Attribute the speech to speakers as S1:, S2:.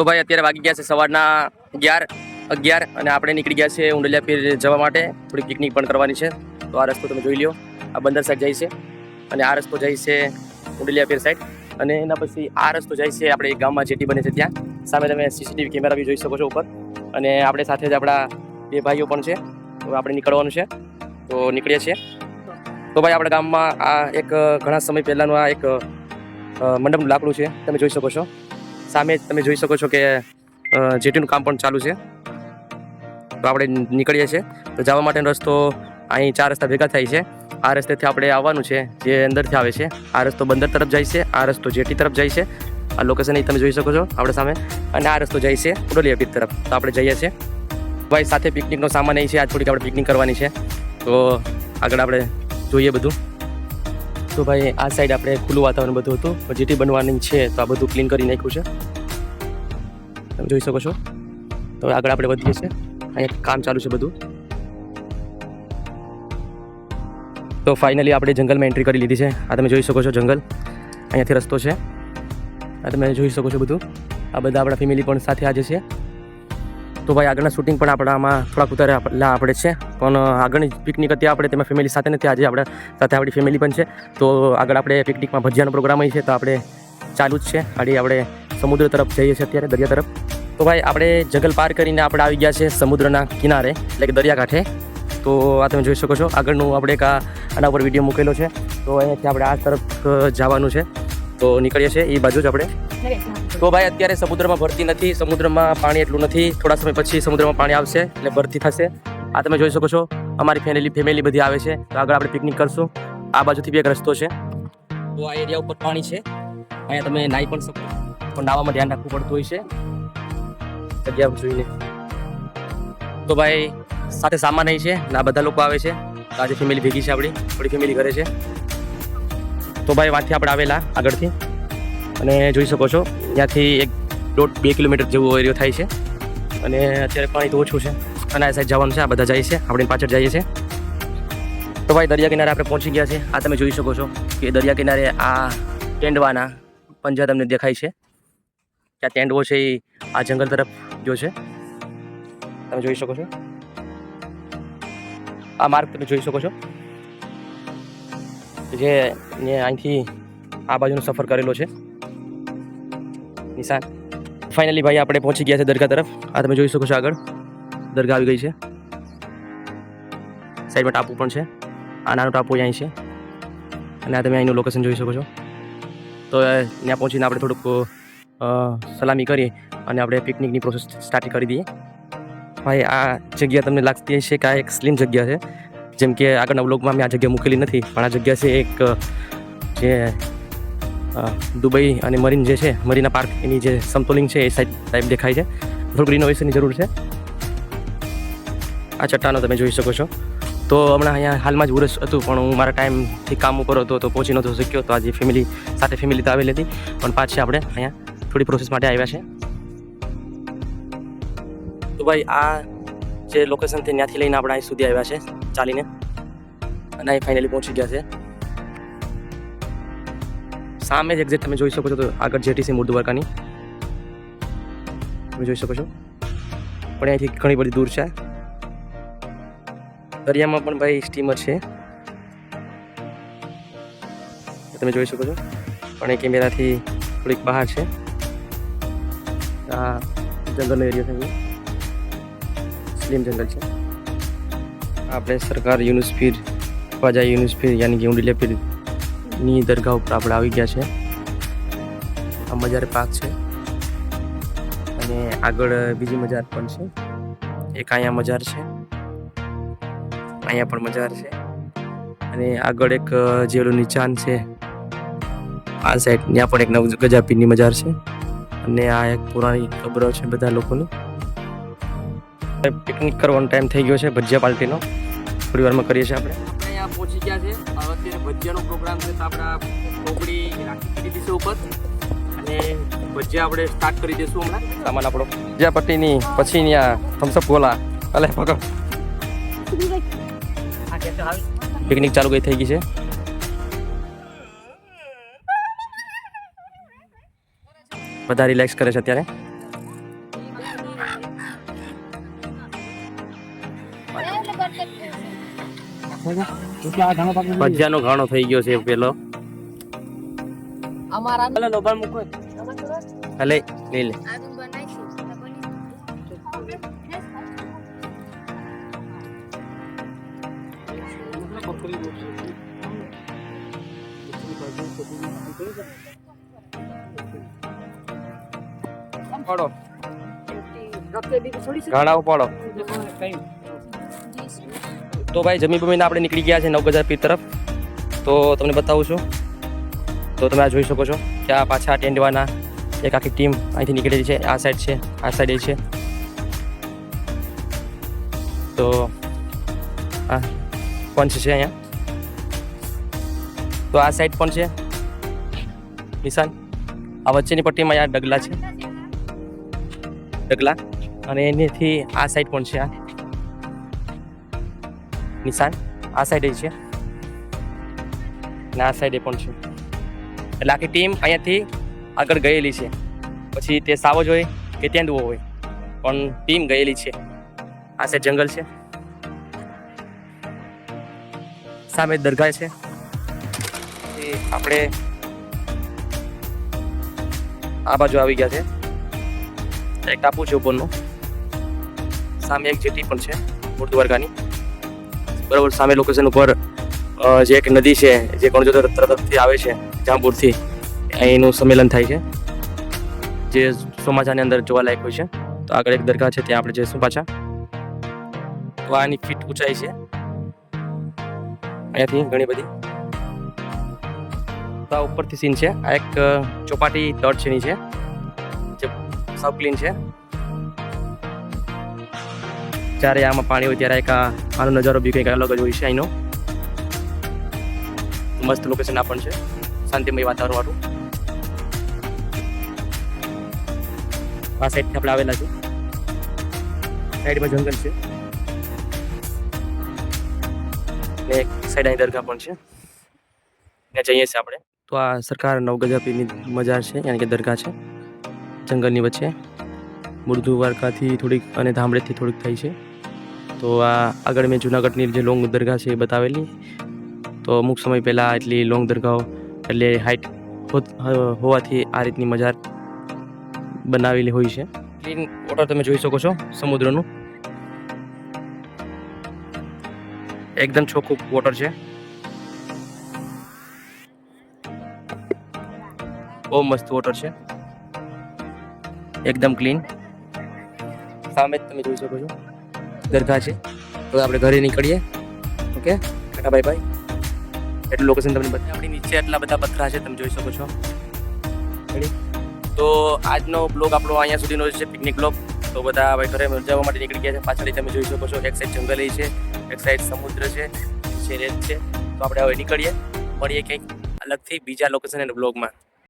S1: તો ભાઈ અત્યારે વાગી ગયા છે સવારના અગિયાર અગિયાર અને આપણે નીકળી ગયા છે ઉંડલિયા પીર જવા માટે. થોડી પિકનિક પણ કરવાની છે. તો આ રસ્તો તમે જોઈ લો આ બંદર સાઈડ જાય છે અને આ રસ્તો જાય છે ઉંડલિયા પીર સાઈડ અને એના પછી આ રસ્તો જાય છે આપણે ગામમાં જેટી બને છે ત્યાં. સામે તમે સીસીટીવી કેમેરા બી જોઈ શકો છો ઉપર. અને આપણે સાથે જ આપણા બે ભાઈઓ પણ છે. તો આપણે નીકળવાનું છે. તો નીકળીએ છીએ. તો ભાઈ આપણા ગામમાં આ એક ઘણા સમય પહેલાંનું આ એક મંડપનું લાકડું છે. તમે જોઈ શકો છો. સામે તમે જોઈ શકો છો કે જેટીનું કામ પણ ચાલુ છે. તો આપણે નીકળીએ છીએ. તો જવા માટેનો રસ્તો અહીં ચાર રસ્તા ભેગા થાય છે. આ રસ્તેથી આપણે આવવાનું છે, જે અંદરથી આવે છે. આ રસ્તો બંદર તરફ જાય છે, આ રસ્તો જેટી તરફ જાય છે. આ લોકેશન તમે જોઈ શકો છો, આપણે સામે. અને આ રસ્તો જાય છે ઉડોલિયા પીર તરફ. તો આપણે જઈએ છીએ. ભાઈ, સાથે પિકનિકનો સામાન અહીં છે. આજ થોડીક આપણે પિકનિક કરવાની છે. તો આગળ આપણે જોઈએ બધું. તો ભાઈ, આ સાઈડ આપણે ખુલ્લું વાતાવરણ બધું હતું. જેટી બનવાની છે, તો આ બધું ક્લીન કરી નાખ્યું છે. તમે જોઈ શકો છો. તો આગળ આપણે વધીએ છીએ. અહીંયા કામ ચાલુ છે બધું. તો ફાઇનલી આપણે જંગલમાં એન્ટ્રી કરી લીધી છે. આ તમે જોઈ શકો છો જંગલ. અહીંયાથી રસ્તો છે. આ તમે જોઈ શકો છો બધું. આ બધા આપણા ફેમિલી પણ સાથે આજે છે. તો ભાઈ આગળના શૂટિંગ પણ આપણા આમાં થોડાક ઉતારે લા આપણે છે. પણ આગળની પિકનિક હતી આપણે તેમાં ફેમિલી સાથે નથી. આજે આપણા સાથે આપણી ફેમિલી પણ છે. તો આગળ આપણે પિકનિકમાં ભજીયાનો પ્રોગ્રામ અહીં છે. તો આપણે ચાલુ જ છે. આડી આપણે સમુદ્ર તરફ જઈએ છીએ અત્યારે, દરિયા તરફ. તો ભાઈ, આપણે જંગલ પાર કરીને આપણે આવી ગયા છે સમુદ્રના કિનારે, એટલે કે દરિયાકાંઠે. તો આ તમે જોઈ શકો છો, આગળનું આપણે એક આના ઉપર વીડિયો મૂકેલો છે. તો અહીંયાથી આપણે આ તરફ જવાનું છે. તો નીકળીએ છીએ, એ બાજુ જ આપણે. તો ભાઈ, અત્યારે સમુદ્રમાં ભરતી નથી, સમુદ્રમાં પાણી એટલું નથી. થોડા સમય પછી સમુદ્રમાં પાણી આવશે, એટલે ભરતી થશે. આ તમે જોઈ શકો છો, અમારી ફેમિલી ફેમિલી બધી આવે છે. તો આગળ આપણે પિકનિક કરશું. આ બાજુથી બી એક રસ્તો છે. તો આ એરિયા ઉપર પાણી છે. અહીંયા તમે નાહી પણ શકો પણ નાવામાં ધ્યાન રાખવું પડતું હોય છે. જગ્યા જોઈને. તો ભાઈ, સાથે સામાન છે ના બધા લોકો આવે છે. આજે ફેમિલી ભેગી છે આપણી. થોડી ફેમિલી ઘરે છે. તો ભાઈ વાંથી આપણે આવેલા આગળથી. અને જોઈ શકો છો, ત્યાંથી એક દોઢ બે કિલોમીટર જેવો એરિયો થાય છે. અને અત્યારે પાણી તો ઓછું છે. અને આ સાઈડ જવાનું છે, આ બધા જાય છે. આપણે પાછળ જઈએ છીએ. તો ભાઈ, દરિયા કિનારે આપણે પહોંચી ગયા છે આ તમે જોઈ શકો છો કે દરિયા કિનારે આ ટેન્ડવાના પંજા તમને દેખાય છે. ત્યાં તેંડવો છે એ આ જંગલ તરફ જો છે. તમે જોઈ શકો છો. આ માર્ગ તમે જોઈ શકો છો. જે ને અહીંથી આ બાજુનો સફર કરેલો છે. નિશાન. ફાઇનલી ભાઈ આપણે પહોંચી ગયા છે દરગાહ તરફ. આ તમે જોઈ શકો છો આગળ. દરગાહ આવી ગઈ છે. સાઈડમાં ટાપુ પણ છે. આ નાનો ટાપુ અહીં છે. અને આ તમે અહીંનું લોકેશન જોઈ શકો છો. તો ત્યાં પહોંચીને આપણે થોડુંક સલામી કરી અને આપણે પિકનિકની પ્રોસેસ સ્ટાર્ટ કરી દઈએ. ભાઈ, આ જગ્યા તમને લાગતી હશે કે આ એક સ્લીમ જગ્યા છે. જેમ કે આગળના વ્લોગમાં મેં આ જગ્યા મૂકેલી નથી, પણ આ જગ્યા છે એક, જે દુબઈ અને મરીન જે છે, મરીના પાર્ક, એની જે સમતોલિંગ છે, એ સાઈડ ટાઈપ દેખાય છે. થોડુંક રિનોવેશનની જરૂર છે. આ ચટ્ટાનો તમે જોઈ શકો છો. તો હમણાં અહીંયા હાલમાં જ ઉરસ હતું, પણ હું મારા ટાઈમથી કામ ઉપર હતો, તો પહોંચી નહોતો શક્યો. તો આજે ફેમિલી સાથે ફેમિલી તો આવેલી હતી. પણ પાછી આપણે અહીંયા થોડી પ્રોસેસ માટે આવ્યા છે. તો ભાઈ, આ જે લોકેશન છે ત્યાંથી લઈને આપણે અહીં સુધી આવ્યા છે, ચાલીને. અને અહીં ફાઇનલી પહોંચી ગયા છે. સામે જ એક્ઝેક્ટ તમે જોઈ શકો છો તો આગળ જેટી છે મૂળ દ્વારકાની તમે જોઈ શકો છો. પણ અહીંથી ઘણી બધી દૂર છે. દરિયામાં પણ ભાઈ સ્ટીમર છે. તમે જોઈ શકો છો. પણ એ કેમેરાથી થોડીક બહાર છે. આ જંગલનો એરિયો છે સ્લીમ જંગલ છે. આપણે સરકાર યુનુસફીર ખ્વાજા યુનુસફીર યાની કે ઉંડીલિયા પીરની દરગાહ ઉપર આપણે આવી ગયા છે. આ મજાર પાક છે. અને આગળ બીજી મજાર પણ છે. એક અહીંયા મજાર છે. અહીંયા પણ મજાર છે. અને આગળ એક અ, નિચાન છે. આ સાઈડ ત્યાં પણ એક નવ ગજાપીરની મજાર છે. અને આ એક પુરાણી કબ્ર છે બધા લોકોની. પિકનિક કરવાનો ટાઈમ થઈ ગયો છે ભજીયા પાર્ટીનો. થોડી વારમાં કરીએ છીએ આપણે. અહીંયા પહોંચી ગયા છે. અત્યારે ભજીયાનો પ્રોગ્રામ છે તો આપણે કોકડી રાખી દીધી છે ઉપર. અને ભજીયા આપણે સ્ટાર્ટ કરી દઈશું હમણાં. સામાન આપણો. ભજીયા પટ્ટીની પછી ત્યાં થમ્સઅપ ગોલા. અલે પકડ. પિકનિક ચાલુ ગઈ થઈ ગઈ છે? બધા રિલેક્સ કરે છે અત્યારે ભજીયાનો ઘાણો થઈ ગયો છે પેલો
S2: અમારા
S1: મૂકો લઈ લે
S2: Thank you.
S1: પડો. ઘાણાઓ ઉપાડો. તો ભાઈ જમી બમીને આપણે નીકળી ગયા છે નવગજા પીર તરફ. તો તમને બતાવું છું. તો તમે આ જોઈ શકો છો કે આ પાછા ટેન્ડવાના એક આખી ટીમ અહીંથી નીકળેલી છે. આ સાઈડ છે, આ સાઈડ એ છે. તો આ પંચ છે અહીંયા. તો આ સાઈડ પણ છે. નિશાન. આ વચ્ચેની પટ્ટીમાં અહીંયા ડગલા છે. ડગલા અને એનેથી આ સાઈડ પણ છે આ. નિશાન, આ સાઈડે છે. અને આ સાઈડે પણ છે. એટલે આખી ટીમ અહીંયાથી આગળ ગયેલી છે. પછી તે સાવજ હોય કે તેંદુઓ હોય, પણ ટીમ ગયેલી છે. આ સાઈડ જંગલ છે. સામે દરગાહ છે. આપણે આ બાજુ આવી ગયા છે. એક ટાપુ છે ઉપરનો. સામે એક જેટી પણ છે મૂળ દ્વારકાની બરાબર, સામે લોકેશન ઉપર જે એક નદી છે, જે કણજોદર તરફથી આવે છે જાંબુરથી અહીંનું સંમેલન થાય છે. જે ચોમાસાની અંદર જોવાલાયક હોય છે. તો આગળ એક દરગાહ છે, ત્યાં આપણે જઈશું પાછા. તો આની ફીટ ઊંચાઈ છે. અહીંયાથી ઘણી બધી. તો આ ઉપરથી સીન છે. આ એક ચોપાટી તળ છે નીચે સાવ ક્લીન છે. જ્યારે આમાં પાણી હોય ત્યારે એક આનો નજારો બી કંઈક અલગ જ હોય છે અહીંનો. મસ્ત લોકેશન આ પણ છે. શાંતિમય વાતાવરણ વાળું. આ સાઈડથી આપણે આવેલા છે સાઈડમાં જંગલ છે. ને એક સાઈડ અહીં દરગાહ પણ છે. ત્યાં જઈએ છીએ આપણે. તો આ સરકાર નવગજાપીની મજાર છે, યાની કે દરગાહ છે. જંગલની વચ્ચે. મૂળ દ્વારકાથી થોડીક અને ધામડેથી થોડીક થઈ છે. તો આ આગળ મેં જુનાગઢની જે લોંગ દરગાહ છે એ બતાવેલી. તો અમુક સમય પહેલાં એટલી લોંગ દરગાહો એટલે હાઇટ હોવાથી આ રીતની મજાર બનાવેલી હોય છે. ક્લીન વોટર તમે જોઈ શકો છો સમુદ્રનું. એકદમ ચોખ્ખું વોટર છે. બહુ મસ્ત વોટર છે. એકદમ ક્લીન સામે જ તમે જોઈ શકો છો. દરગાહ છે. તો આપણે ઘરે નીકળીએ. ઓકે? ટાટા બાય બાય એટલું લોકેશન તમને બધા આપણી નીચે એટલા બધા પથરા છે તમે જોઈ શકો છો. તો આજનો બ્લોગ આપણો અહીંયા સુધીનો છે પિકનિક બ્લોગ તો બધા હવે ઘરે જવા માટે નીકળી ગયા છે. પાછળ તમે જોઈ શકો છો એક સાઈડ જંગલ છે એક સાઈડ સમુદ્ર છે છે રેત છે. તો આપણે હવે નીકળીએ. મળીએ કંઈક અલગથી બીજા લોકેશન અને બ્લોગમાં